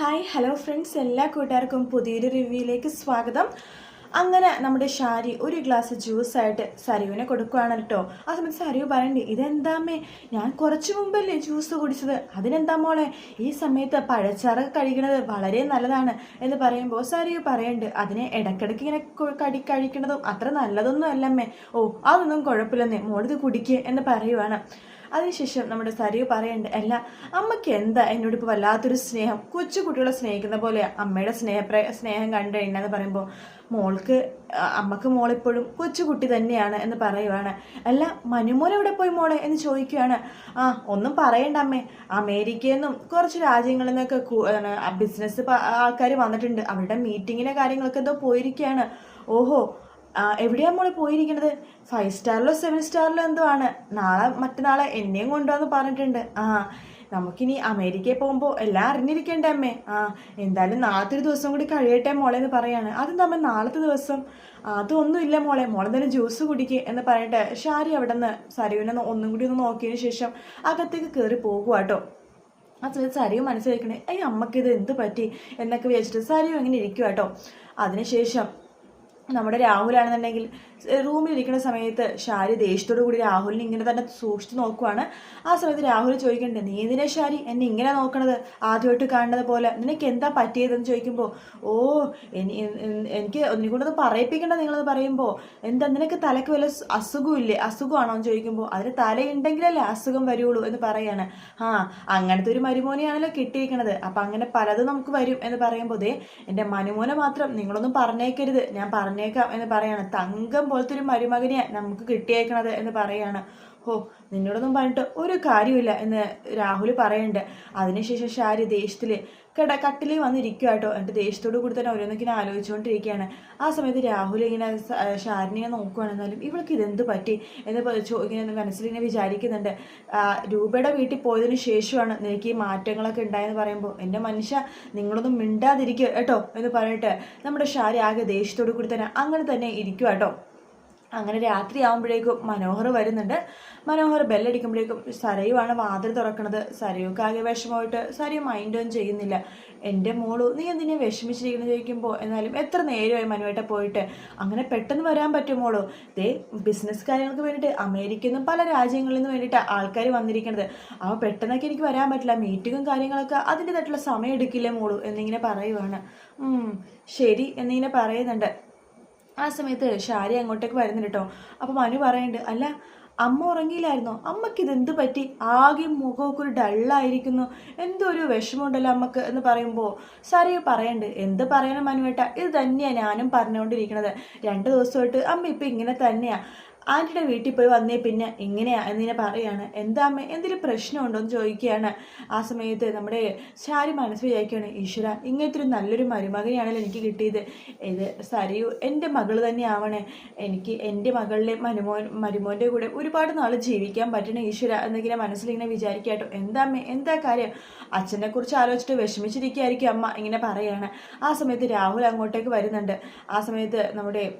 Hi hello friends എല്ലാ കൂട്ടുകാർക്കും പുതിയൊരു റിവ്യൂയിലേക്ക് സ്വാഗതം. അങ്ങനെ നമ്മുടെ ഷാരി ഒരു ഗ്ലാസ് ജ്യൂസായിട്ട് സരുവിനെ കൊടുക്കുകയാണ് കേട്ടോ ആ സമയത്ത് സരു പറയണ്ടേ ഇതെന്താമേ ഞാൻ കുറച്ച് മുമ്പല്ലേ ജ്യൂസ് കുടിച്ചത്. അതിനെന്താ മോളെ? ഈ സമയത്ത് പഴച്ചാറ് കഴിക്കുന്നത് വളരെ നല്ലതാണ്. എന്ന് പറയുമ്പോൾ സരു പറയണ്ട് അതിനെ ഇടയ്ക്കിടയ്ക്ക് ഇങ്ങനെ കടി കഴിക്കുന്നതും അത്ര നല്ലതൊന്നും അല്ലമ്മേ. ഓ അതൊന്നും കുഴപ്പമില്ലെന്നേ. മോളിത് കുടിക്കുക എന്ന് പറയുവാണ്. അതിനുശേഷം നമ്മുടെ സരിയു പറയുന്നുണ്ട് അല്ല അമ്മയ്ക്ക് എന്താ എന്നോട് ഇപ്പോൾ വല്ലാത്തൊരു സ്നേഹം? കൊച്ചു കുട്ടികളെ സ്നേഹിക്കുന്ന പോലെ അമ്മയുടെ സ്നേഹപ്ര സ്നേഹം കണ്ടു കഴിഞ്ഞാന്ന് പറയുമ്പോൾ മോൾക്ക് അമ്മയ്ക്ക് മോളിപ്പോഴും കൊച്ചുകുട്ടി തന്നെയാണ് എന്ന് പറയുവാണ്. അല്ല മനുമോൻ എവിടെ പോയി മോളെ? എന്ന് ചോദിക്കുകയാണ് ആ ഒന്നും പറയണ്ട അമ്മേ. അമേരിക്കയിൽ നിന്നും കുറച്ച് രാജ്യങ്ങളിൽ നിന്നൊക്കെ ബിസിനസ് ആൾക്കാർ വന്നിട്ടുണ്ട്. അവരുടെ മീറ്റിങ്ങിലെ കാര്യങ്ങളൊക്കെ എന്തോ പോയിരിക്കുകയാണ് ഓഹോ എവിടെയാ മോളെ പോയിരിക്കണത്? ഫൈവ് സ്റ്റാറിലോ സെവൻ സ്റ്റാറിലോ എന്തോ ആണ്. നാളെ മറ്റന്നാളെ എന്നെയും കൊണ്ടുവന്ന് പറഞ്ഞിട്ടുണ്ട്. ആ നമുക്കിനി അമേരിക്കയിൽ പോകുമ്പോൾ എല്ലാം അറിഞ്ഞിരിക്കേണ്ടേ അമ്മേ. ആ എന്തായാലും നാളത്തെ ഒരു ദിവസം കൂടി കഴിയട്ടെ മോളെ എന്ന് പറയാണ്. അതെന്താ അമ്മ നാളത്തെ ദിവസം. അതൊന്നുമില്ല മോളെ. മോളെ എന്തായാലും ജ്യൂസ് കുടിക്കുക എന്ന് പറഞ്ഞിട്ട് ഷാരി അവിടെ നിന്ന് സരുവിനെ ഒന്നും കൂടി ഒന്ന് നോക്കിയതിന് ശേഷം അകത്തേക്ക് കയറി പോകുക കേട്ടോ ആ സമയത്ത് സരിയും മനസ്സിലാക്കണേ അയ്യ അമ്മയ്ക്ക് ഇത് എന്ത് പറ്റി? എന്നൊക്കെ വിചാരിച്ചിട്ട് സരിയും അങ്ങനെ ഇരിക്കുക കേട്ടോ അതിനുശേഷം നമ്മുടെ രാഹുലാണെന്നുണ്ടെങ്കിൽ റൂമിൽ ഇരിക്കുന്ന സമയത്ത് ഷാരി ദേഷ്യത്തോടു കൂടി രാഹുലിനെ ഇങ്ങനെ തന്നെ സൂക്ഷിച്ചു നോക്കുവാണ്. ആ സമയത്ത് രാഹുൽ ചോദിക്കണ്ടേ നീ എന്തിനാ ഷാരി എന്നെ ഇങ്ങനെ നോക്കണത്? ആദ്യമായിട്ട് കാണുന്നത് പോലെ. നിനക്ക് എന്താ പറ്റിയതെന്ന് ചോദിക്കുമ്പോൾ ഓ എനിക്ക് ഒന്നിക്കൊണ്ടൊന്ന് പറയിപ്പിക്കണ്ട നിങ്ങളത് പറയുമ്പോൾ എന്താ നിനക്ക് തലക്ക് വല്ല അസുഖമില്ലേ? അസുഖമാണോ? എന്ന് ചോദിക്കുമ്പോൾ അതിന് തലയുണ്ടെങ്കിലല്ലേ അസുഖം വരുള്ളൂ എന്ന് പറയാണ്. ആ അങ്ങനത്തെ ഒരു മരുമോനെയാണല്ലോ കിട്ടിയിരിക്കണത്. അപ്പം അങ്ങനെ പലതും നമുക്ക് വരും എന്ന് പറയുമ്പോൾ ദേ എന്റെ മനുമോനെ മാത്രം നിങ്ങളൊന്നും പറഞ്ഞേക്കരുത്. ഞാൻ പറഞ്ഞേക്കാം എന്ന് പറയാണ്. തങ്കം പോലത്തെ ഒരു മരുമകനെയാണ് നമുക്ക് കിട്ടിയേക്കണത് എന്ന് പറയാണ്. ഓ നിന്നോടൊന്നും പറഞ്ഞിട്ട് ഒരു കാര്യമില്ല എന്ന് രാഹുൽ പറയുന്നുണ്ട് അതിനുശേഷം ഷാരി ദേഷ്യത്തിൽ കട കട്ടിലിൽ വന്നിരിക്കുക കേട്ടോ എന്റെ ദേഷ്യത്തോട് കൂടി തന്നെ ഓരോന്നൊക്കെ ആലോചിച്ചുകൊണ്ടിരിക്കുകയാണ്. ആ സമയത്ത് രാഹുൽ ഇങ്ങനെ ഷാരിനെ നോക്കുകയാണെന്നാലും ഇവൾക്ക് ഇതെന്ത് പറ്റി എന്ന് ഇങ്ങനെ മനസ്സിലിങ്ങനെ വിചാരിക്കുന്നുണ്ട്. രൂപയുടെ വീട്ടിൽ പോയതിനു ശേഷമാണ് നിനക്ക് ഈ മാറ്റങ്ങളൊക്കെ ഉണ്ടായെന്ന് പറയുമ്പോൾ എന്റെ മനുഷ്യ നിങ്ങളൊന്നും മിണ്ടാതിരിക്കുക കേട്ടോ എന്ന് പറഞ്ഞിട്ട് നമ്മുടെ ഷാരി ആകെ ദേഷ്യത്തോട് കൂടി തന്നെ അങ്ങനെ തന്നെ ഇരിക്കുക കേട്ടോ അങ്ങനെ രാത്രി ആകുമ്പോഴേക്കും മനോഹർ വരുന്നുണ്ട്. മനോഹർ ബെല്ലടിക്കുമ്പോഴേക്കും സരയുവാണ് വാതിൽ തുറക്കുന്നത്. സരയുക്ക് ആകെ വിഷമമായിട്ട് മൈൻഡ് ഓൺ ചെയ്യുന്നില്ല. എന്റെ മോളു നീ എന്തിനെ വിഷമിച്ചിരിക്കുന്നത് ചോദിക്കുമ്പോൾ എന്നാലും എത്ര നേരമായി മനുവേട്ട പോയിട്ട്? അങ്ങനെ പെട്ടെന്ന് വരാൻ പറ്റുമോളോ ദേ ബിസിനസ് കാര്യങ്ങൾക്ക് വേണ്ടിയിട്ട് അമേരിക്കയിൽ നിന്നും പല രാജ്യങ്ങളിൽ നിന്നും വേണ്ടിയിട്ട് ആൾക്കാർ വന്നിരിക്കുന്നത് അപ്പോൾ പെട്ടെന്നൊക്കെ എനിക്ക് വരാൻ പറ്റില്ല. മീറ്റിങ്ങും കാര്യങ്ങളൊക്കെ അതിന്റെതായിട്ടുള്ള സമയം എടുക്കില്ലേ മോളു? എന്നിങ്ങനെ പറയുവാണ്. ശരി എന്നിങ്ങനെ പറയുന്നുണ്ട്. ആ സമയത്ത് ഷാരി അങ്ങോട്ടേക്ക് വരുന്നുണ്ട് കേട്ടോ. അപ്പോൾ മനു പറയുന്നുണ്ട് അല്ല അമ്മ ഉറങ്ങിയില്ലായിരുന്നോ? അമ്മയ്ക്ക് ഇത് എന്ത് പറ്റി? ആകെ മുഖമൊക്കെ ഒരു ഡള്ളായിരിക്കുന്നു. എന്തോ ഒരു വിഷമമുണ്ടല്ലോ അമ്മയ്ക്ക് എന്ന് പറയുമ്പോൾ സാരി പറയണ്ട് എന്ത് പറയണം മനുവേട്ട? ഇത് തന്നെയാണ് ഞാനും പറഞ്ഞുകൊണ്ടിരിക്കുന്നത് രണ്ട് ദിവസമായിട്ട് അമ്മ ഇപ്പം ഇങ്ങനെ തന്നെയാണ് ആന്റിയുടെ വീട്ടിൽ പോയി വന്നേ പിന്നെ എങ്ങനെയാ എന്നിങ്ങനെ പറയാണ് എന്താ അമ്മ എന്തെങ്കിലും പ്രശ്നമുണ്ടോ? എന്ന് ചോദിക്കുകയാണ്. ആ സമയത്ത് നമ്മുടെ ശാരി മനസ്സ് വിചാരിക്കുകയാണ് ഈശ്വര ഇങ്ങനത്തെ ഒരു നല്ലൊരു മരുമകനെയാണല്ലോ എനിക്ക് കിട്ടിയത്. ഇത് സരിയു എന്റെ മകൾ തന്നെയാവണേ. എനിക്ക് എന്റെ മകളിലെ മരുമോൻ മരുമോന്റെ കൂടെ ഒരുപാട് നാൾ ജീവിക്കാൻ പറ്റണേ ഈശ്വര എന്നിങ്ങനെ മനസ്സിലിങ്ങനെ വിചാരിക്കാട്ടോ എന്താ അമ്മ എന്താ കാര്യം? അച്ഛനെക്കുറിച്ച് ആലോചിച്ചിട്ട് വിഷമിച്ചിരിക്കുകയായിരിക്കും അമ്മ ഇങ്ങനെ പറയാണ്. ആ സമയത്ത് രാഹുൽ അങ്ങോട്ടേക്ക് വരുന്നുണ്ട്. ആ സമയത്ത് നമ്മുടെ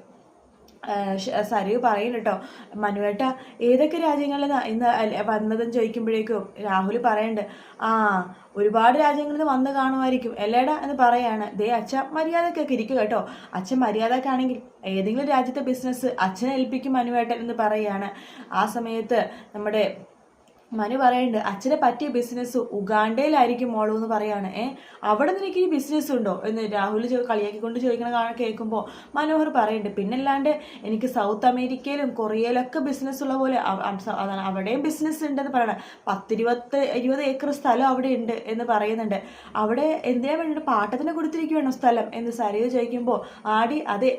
സരിയു പറയും കേട്ടോ മനുവേട്ട ഏതൊക്കെ രാജ്യങ്ങളിൽ ഇന്ന് വന്നതെന്ന് ചോദിക്കുമ്പോഴേക്കും രാഹുൽ പറയണ്ട് ആ ഒരുപാട് രാജ്യങ്ങളിൽ നിന്ന് വന്ന് കാണുമായിരിക്കും. എല്ലേടാ എന്ന് പറയാണ്. ദേ അച്ഛ മര്യാദക്കൊക്കെ ഇരിക്കുക കേട്ടോ അച്ഛൻ മര്യാദക്കാണെങ്കിൽ ഏതെങ്കിലും രാജ്യത്തെ ബിസിനസ് അച്ഛനെ ഏൽപ്പിക്കും മനുവേട്ടൻ എന്ന് പറയാണ്. ആ സമയത്ത് നമ്മുടെ മനു പറയുന്നുണ്ട് അച്ഛനെ പറ്റിയ ബിസിനസ് ഉഗാണ്ടയിലായിരിക്കും മോളൂ എന്ന് പറയാണ്. ഏ അവിടെ നിനക്ക് ഈ ബിസിനസ് ഉണ്ടോ? എന്ന് രാഹുൽ കളിയാക്കിക്കൊണ്ട് ചോദിക്കണ കാണാൻ കേൾക്കുമ്പോൾ മനോഹർ പറയുന്നുണ്ട് പിന്നല്ലാണ്ട് എനിക്ക് സൗത്ത് അമേരിക്കയിലും കൊറിയയിലൊക്കെ ബിസിനസ് ഉള്ള പോലെ അതാണ് അവിടെയും ബിസിനസ് ഉണ്ടെന്ന് പറയണം പത്തിരുപത്ത് ഇരുപത് ഏക്കർ സ്ഥലം അവിടെ ഉണ്ട് എന്ന് പറയുന്നുണ്ട്. അവിടെ എന്തിനാ വേണ്ടി പാട്ടത്തിന് കൊടുത്തിരിക്കുകയാണോ സ്ഥലം? എന്ന് സരിയോ ചോദിക്കുമ്പോൾ ആടി അതെ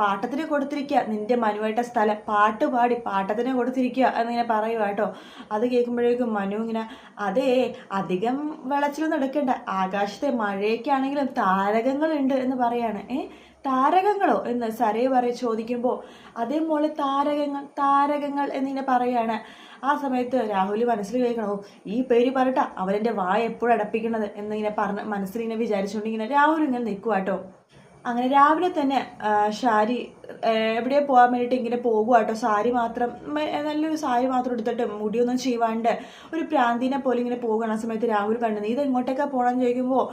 പാട്ടത്തിന് കൊടുത്തിരിക്കുക നിന്റെ മനുവായിട്ട സ്ഥലം. പാട്ട് പാടി പാട്ടത്തിന് കൊടുത്തിരിക്കുക എന്നിങ്ങനെ പറയുക കേട്ടോ അത് കേൾക്കുമ്പോഴേക്കും മനു ഇങ്ങനെ അതെ അധികം വെളച്ചിലൊന്നും എടുക്കണ്ട. ആകാശത്തെ മഴയൊക്കെയാണെങ്കിലും താരകങ്ങളുണ്ട് എന്ന് പറയാണ്. ഏ? താരകങ്ങളോ? എന്ന് സരേ പറയും ചോദിക്കുമ്പോൾ അതേ മോളെ താരകങ്ങൾ താരകങ്ങൾ എന്നിങ്ങനെ പറയാണ്. ആ സമയത്ത് രാഹുൽ മനസ്സിൽ കേൾക്കണോ ഈ പേര് പറട്ട അവരെന്റെ വായ എപ്പോഴും അടപ്പിക്കണത്? എന്നിങ്ങനെ പറഞ്ഞ് മനസ്സിലിങ്ങനെ വിചാരിച്ചുകൊണ്ടിങ്ങനെ രാഹുൽ ഇങ്ങനെ നിൽക്കുക കേട്ടോ അങ്ങനെ രാവിലെ തന്നെ സാരി എവിടെയോ പോകാൻ വേണ്ടിയിട്ട് ഇങ്ങനെ പോകുക സാരി മാത്രം നല്ലൊരു സാരി മാത്രം എടുത്തിട്ട് മുടിയൊന്നും ചെയ്യാണ്ട് ഒരു പ്രാന്തിനെ പോലെ ഇങ്ങനെ പോകുകയാണ് ആ സമയത്ത് രാഹുൽ കണ്ടു നീ ഇത് എങ്ങോട്ടേക്കാണ് പോകണമെന്ന് ചോദിക്കുമ്പോൾ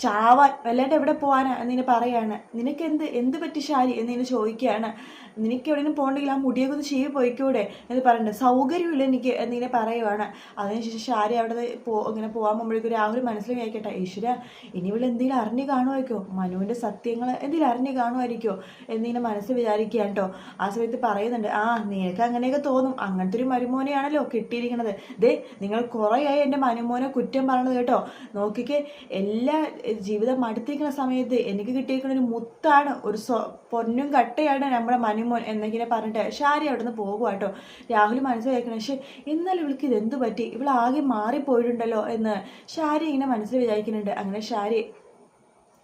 ചാവാൻ വല്ലാണ്ട് എവിടെ പോകാനാ എന്നിനെ പറയാണ്. നിനക്ക് എന്ത് എന്ത് പറ്റി ശാരി എന്നിനെ ചോദിക്കുകയാണ്. നിനക്ക് എവിടെയും പോകണമെങ്കിൽ ആ മുടിയൊക്കെ ഒന്ന് ചെയ്ത് പോയിക്കൂടെ എന്ന് പറയുന്നുണ്ട് സൗകര്യമില്ല എനിക്ക് എന്നിങ്ങനെ പറയുവാണ്. അതിനുശേഷം ശാരി അവിടെ പോ ഇങ്ങനെ പോകാൻ പോകുമ്പോഴേക്കും രാഹുൽ മനസ്സിൽ കേൾക്കട്ടെ ഈശ്വര ഇനി ഇവിടെ എന്തെങ്കിലും അറിഞ്ഞു കാണുമായിരിക്കോ? മനുവിന്റെ സത്യങ്ങൾ എന്തെങ്കിലും അറിഞ്ഞു കാണുമായിരിക്കോ? എന്നിങ്ങനെ മനസ്സ് വിചാരിക്കുക കേട്ടോ. ആ സമയത്ത് പറയുന്നുണ്ട് ആ നിനക്ക് അങ്ങനെയൊക്കെ തോന്നും. അങ്ങനത്തെ ഒരു മരുമോനെയാണല്ലോ കിട്ടിയിരിക്കണത് ദേ നിങ്ങൾ കുറേയായി എന്റെ മനുമോനെ കുറ്റം പറയണത് കേട്ടോ. നോക്കിക്കേ എല്ലാ ജീവിതം മടുത്തിരിക്കുന്ന സമയത്ത് എനിക്ക് കിട്ടിയിരിക്കുന്ന ഒരു മുത്താണ് ഒരു സ്വ പൊന്നും കട്ടയാണ് നമ്മുടെ മനുമോൻ എന്നൊക്കെ പറഞ്ഞിട്ട് ഷാരി അവിടെ നിന്ന് പോകുക കേട്ടോ രാഹുൽ മനസ്സിലാക്കണം പക്ഷെ ഇന്നലെ ഇവൾക്ക് ഇതെന്ത് പറ്റി? ഇവളാകെ മാറിപ്പോയിട്ടുണ്ടല്ലോ എന്ന് ഷാരി ഇങ്ങനെ മനസ്സിൽ വിചാരിക്കുന്നുണ്ട്. അങ്ങനെ ഷാരി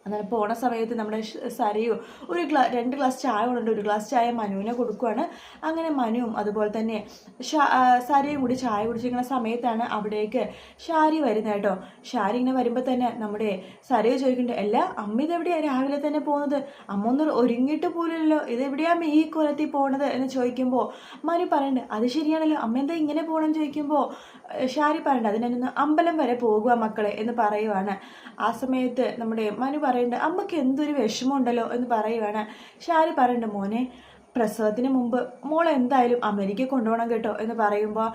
എന്നാൽ പോണ സമയത്ത് നമ്മുടെ സരയോ ഒരു ഗ്ലാ രണ്ട് ഗ്ലാസ് ചായ കൊണ്ടുണ്ട് ഒരു ഗ്ലാസ് ചായ മനുവിനെ കൊടുക്കുകയാണ് അങ്ങനെ മനുവും അതുപോലെ തന്നെ സരയും കൂടി ചായ കുടിച്ചിരിക്കുന്ന സമയത്താണ് അവിടേക്ക് ഷാരി വരുന്നത് കേട്ടോ. ഷാരി ഇങ്ങനെ വരുമ്പോൾ തന്നെ നമ്മുടെ സരയോ ചോദിക്കുന്നുണ്ട് അല്ല അമ്മ ഇതെവിടെയാണ് രാവിലെ തന്നെ പോകുന്നത് അമ്മ ഒന്ന് ഒരുങ്ങിയിട്ട് ഇത് ഇതെവിടെയാണ് ഈ കൊലത്തിൽ പോണത്? എന്ന് ചോദിക്കുമ്പോൾ മനു പറയുന്നുണ്ട് അത് ശരിയാണല്ലോ. അമ്മ എന്താ ഇങ്ങനെ പോകണമെന്ന് ചോദിക്കുമ്പോൾ ഷാരി പറയുന്നുണ്ട് അതിനൊന്ന് അമ്പലം വരെ പോകുക മക്കളെ എന്ന് പറയുവാണ്. ആ സമയത്ത് നമ്മുടെ മനു പറയുന്നുണ്ട് അമ്മയ്ക്ക് എന്തൊരു വിഷമമുണ്ടല്ലോ എന്ന് പറയുവാണ്. ഷാരി പറയുന്നുണ്ട് മോനെ പ്രസവത്തിന് മുമ്പ് മോൾ എന്തായാലും അമേരിക്ക കൊണ്ടുപോകണം കേട്ടോ എന്ന് പറയുമ്പോൾ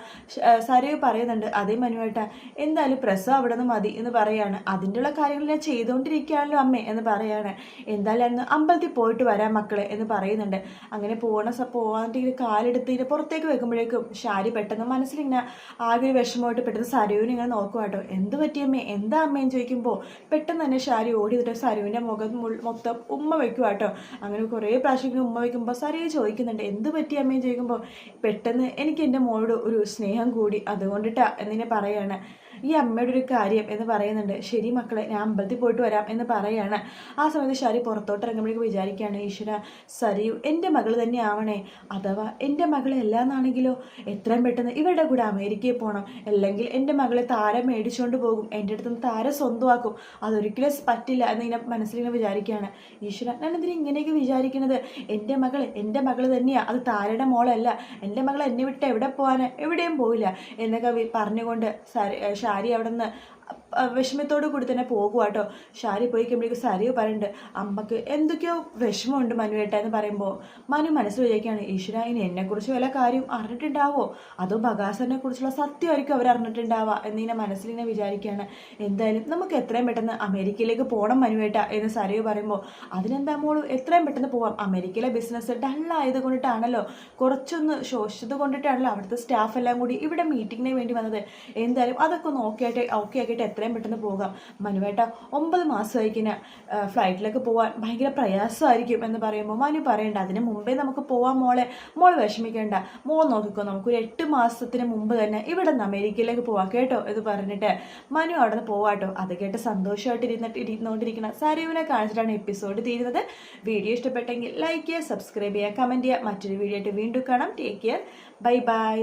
സരയു പറയുന്നുണ്ട് അതേ മനുവേട്ട എന്തായാലും പ്രസവം അവിടെ നിന്ന് മതി എന്ന് പറയാണ്. അതിന്റെയുള്ള കാര്യങ്ങൾ ഞാൻ ചെയ്തുകൊണ്ടിരിക്കുകയാണല്ലോ അമ്മേ എന്ന് പറയാണ്. എന്തായാലും അമ്പലത്തിൽ പോയിട്ട് വരാം മക്കളെ എന്ന് പറയുന്നുണ്ട്. അങ്ങനെ പോകണ പോകാണ്ടിങ്ങനെ കാലെടുത്ത് ഇതിന് പുറത്തേക്ക് വെക്കുമ്പോഴേക്കും ഷാരി പെട്ടെന്ന് മനസ്സിലിങ്ങനെ ആകെ ഒരു വിഷമമായിട്ട് പെട്ടെന്ന് സരയുവിനെ ഇങ്ങനെ നോക്കുക കേട്ടോ. എന്ത് പറ്റിയമ്മേ എന്താ അമ്മയെന്ന് ചോദിക്കുമ്പോൾ പെട്ടെന്ന് തന്നെ ഷാരി ഓടി നിന്നിട്ട് സരുവിന്റെ മുഖം മൊത്തം ഉമ്മ വെക്കുക കേട്ടോ. അങ്ങനെ കുറേ പ്രാവശ്യം ഉമ്മ വെക്കുമ്പോൾ സരയു ചോദിക്കുന്നുണ്ട് എന്ത് പറ്റി അമ്മയും ചോദിക്കുമ്പോൾ പെട്ടെന്ന് എനിക്ക് എന്റെ മോളോട് ഒരു സ്നേഹം കൂടി അതുകൊണ്ടിട്ടാ എന്നിനെ പറയാണ്. ഈ അമ്മയുടെ ഒരു കാര്യം എന്ന് പറയുന്നുണ്ട്. ശരി മക്കളെ ഞാൻ അമ്പലത്തിൽ പോയിട്ട് വരാം എന്ന് പറയാണ്. ആ സമയത്ത് ശരി പുറത്തോട്ട് ഇറങ്ങുമ്പോഴേക്ക് വിചാരിക്കുകയാണ് ഈശ്വര സരിയു എന്റെ മകൾ തന്നെ ആവണേ. അഥവാ എന്റെ മകളെ എല്ലാന്നാണെങ്കിലോ എത്രയും പെട്ടെന്ന് ഇവരുടെ കൂടെ അമേരിക്കയിൽ പോകണം അല്ലെങ്കിൽ എന്റെ മകളെ താര മേടിച്ചുകൊണ്ട് പോകും. എന്റെ അടുത്ത് നിന്ന് താര സ്വന്തമാക്കും. അതൊരിക്കലും പറ്റില്ല എന്നിങ്ങനെ മനസ്സിലിങ്ങനെ വിചാരിക്കുകയാണ്. ഈശ്വര ഞാൻ എന്തിനാ ഇങ്ങനെയൊക്കെ വിചാരിക്കുന്നത് എന്റെ മകൾ എന്റെ മകൾ തന്നെയാണ് അത് താരയുടെ മോളല്ല. എന്റെ മകൾ എന്നെ വിട്ട് എവിടെ പോകാൻ എവിടെയും പോയില്ല എന്നൊക്കെ പറഞ്ഞുകൊണ്ട് ഷാരി അവിടെ നിന്ന് വിഷമത്തോടു കൂടി തന്നെ പോകുക കേട്ടോ ഷാരി പോയി കഴിയുമ്പോഴേക്കും സാരിയോ പറയുന്നുണ്ട് അമ്മയ്ക്ക് എന്തൊക്കെയോ വിഷമമുണ്ട് മനുവേട്ട എന്ന് പറയുമ്പോൾ മനു മനസ്സിൽ വിചാരിക്കുകയാണ് ഈശ്വര ഇനി എന്നെക്കുറിച്ച് വല്ല കാര്യം അറിഞ്ഞിട്ടുണ്ടാവോ? അതോ ബഗാസറിനെ കുറിച്ചുള്ള സത്യമായിരിക്കും അവർ അറിഞ്ഞിട്ടുണ്ടാവുക എന്നിങ്ങനെ മനസ്സിലിങ്ങനെ വിചാരിക്കുകയാണ്. എന്തായാലും നമുക്ക് എത്രയും പെട്ടെന്ന് അമേരിക്കയിലേക്ക് പോകണം മനുവേട്ട എന്ന് സാരിയോ പറയുമ്പോൾ അതിനെന്താ മോൾ എത്രയും പെട്ടെന്ന് പോവാം. അമേരിക്കയിലെ ബിസിനസ് ഡള്ളായത് കൊണ്ടിട്ടാണല്ലോ. കുറച്ചൊന്ന് ശോഷിച്ചത് കൊണ്ടിട്ടാണല്ലോ അവിടുത്തെ സ്റ്റാഫ് എല്ലാം കൂടി ഇവിടെ മീറ്റിങ്ങിന് വേണ്ടി വന്നത്. എന്തായാലും അതൊക്കെ ഒന്ന് ഓക്കെ ആയിട്ട് ഓക്കെ ആക്കിയിട്ട് എത്രയും പെട്ടെന്ന് പോകാം. മനുവേട്ട ഒമ്പത് മാസമായിക്കിന് ഫ്ലൈറ്റിലേക്ക് പോകാൻ ഭയങ്കര പ്രയാസമായിരിക്കും എന്ന് പറയുമ്പോൾ മനു പറയണ്ട അതിന് മുമ്പേ നമുക്ക് പോവാം മോളെ. മോൾ വിഷമിക്കേണ്ട. മോൾ നോക്കിക്കോ നമുക്കൊരു എട്ട് മാസത്തിന് മുമ്പ് തന്നെ ഇവിടെ നിന്ന് അമേരിക്കയിലേക്ക് പോവാം കേട്ടോ എന്ന് പറഞ്ഞിട്ട് മനു അവിടെ നിന്ന് പോവാട്ടോ അത് കേട്ട് സന്തോഷമായിട്ട് ഇരുന്നിട്ട് ഇരുന്നുകൊണ്ടിരിക്കുന്ന സരീവിനെ കാണിച്ചിട്ടാണ് എപ്പിസോഡ് തീരുന്നത്. വീഡിയോ ഇഷ്ടപ്പെട്ടെങ്കിൽ ലൈക്ക് ചെയ്യുക സബ്സ്ക്രൈബ് ചെയ്യുക കമന്റ് ചെയ്യുക. മറ്റൊരു വീഡിയോ ആയിട്ട് വീണ്ടും കാണാം. Take care bye bye